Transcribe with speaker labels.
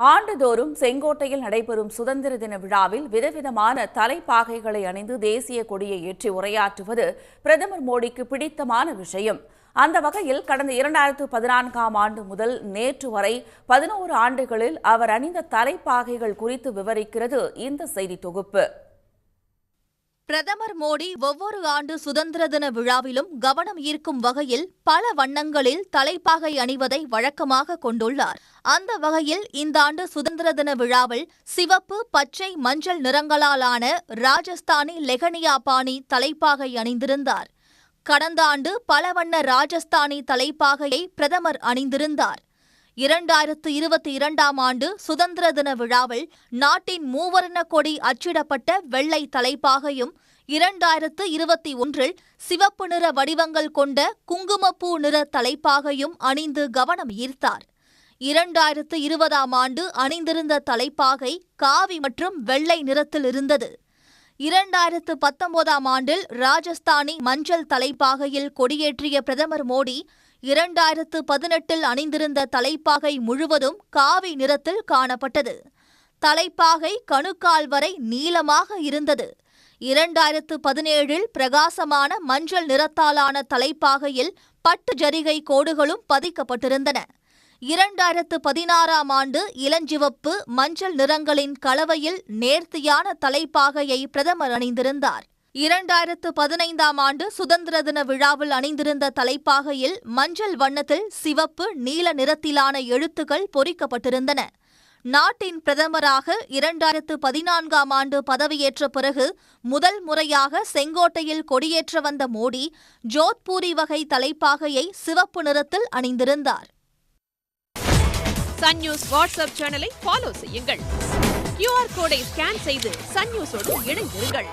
Speaker 1: ஆண்டுதோறும் செங்கோட்டையில் நடைபெறும் சுதந்திர தின விழாவில் விதவிதமான தலைப்பாகைகளை அணிந்து தேசிய கொடியை ஏற்றி உரையாற்றுவது பிரதமர் மோடிக்கு பிடித்தமான விஷயம். அந்த வகையில் கடந்த இரண்டாயிரத்து பதினான்காம் ஆண்டு முதல் நேற்று வரை பதினோரு ஆண்டுகளில் அவர் அணிந்த தலைப்பாகைகள் குறித்து விவரிக்கிறது இந்த செய்தி தொகுப்பு.
Speaker 2: பிரதமர் மோடி ஒவ்வொரு ஆண்டு சுதந்திர தின விழாவிலும் கவனம் ஈர்க்கும் வகையில் பல வண்ணங்களில் தலைப்பாகை அணிவதை வழக்கமாக கொண்டுள்ளார். அந்த வகையில் இந்த ஆண்டு சுதந்திர தின விழாவில் சிவப்பு பச்சை மஞ்சள் நிறங்களாலான ராஜஸ்தானி லெகனியா பாணி தலைப்பாகை அணிந்திருந்தார். கடந்த ஆண்டு பல வண்ண ராஜஸ்தானி தலைப்பாகையை பிரதமர் அணிந்திருந்தார். இரண்டாயிரத்து இருபத்தி இரண்டாம் ஆண்டு சுதந்திர தின விழாவில் நாட்டின் மூவர்ண கொடி அச்சிடப்பட்ட வெள்ளை தலைப்பாகையும் இரண்டாயிரத்து இருபத்தி ஒன்றில் சிவப்பு நிற வடிவங்கள் கொண்ட குங்குமப்பூ நிற தலைப்பாகையும் அணிந்து கவனம் ஈர்த்தார். இரண்டாயிரத்து இருபதாம் ஆண்டு அணிந்திருந்த தலைப்பாகை காவி மற்றும் வெள்ளை நிறத்தில் இருந்தது. இரண்டாயிரத்து பத்தொன்பதாம் ஆண்டில் ராஜஸ்தானி மஞ்சள் தலைப்பாகையில் கொடியேற்றிய பிரதமர் மோடி இரண்டாயிரத்து பதினெட்டில் அணிந்திருந்த தலைப்பாகை முழுவதும் காவி நிறத்தில் காணப்பட்டது. தலைப்பாகை கணுக்கால் வரை நீளமாக இருந்தது. இரண்டாயிரத்து பதினேழில் பிரகாசமான மஞ்சள் நிறத்தாலான தலைப்பாகையில் பட்டு ஜரிகை கோடுகளும் பதிக்கப்பட்டிருந்தன. இரண்டாயிரத்து பதினாறாம் ஆண்டு இளஞ்சிவப்பு மஞ்சள் நிறங்களின் கலவையில் நேர்த்தியான தலைப்பாகையை பிரதமர் அணிந்திருந்தார். இரண்டாயிரத்து பதினைந்தாம் ஆண்டு சுதந்திர தின விழாவில் அணிந்திருந்த தலைப்பாகையில் மஞ்சள் வண்ணத்தில் சிவப்பு நீல நிறத்திலான எழுத்துக்கள் பொறிக்கப்பட்டிருந்தன. நாட்டின் பிரதமராக இரண்டாயிரத்து பதினான்காம் ஆண்டு பதவியேற்ற பிறகு முதல் முறையாக செங்கோட்டையில் கொடியேற்ற வந்த மோடி ஜோத்பூரி வகை தலைப்பாகையை சிவப்பு நிறத்தில் அணிந்திருந்தார்.
Speaker 3: சன் நியூஸ் வாட்ஸ்அப் சேனலை ஃபாலோ செய்யுங்கள். கியூஆர் கோடை ஸ்கேன் செய்து சன் நியூஸோடு இணைந்திருங்கள்.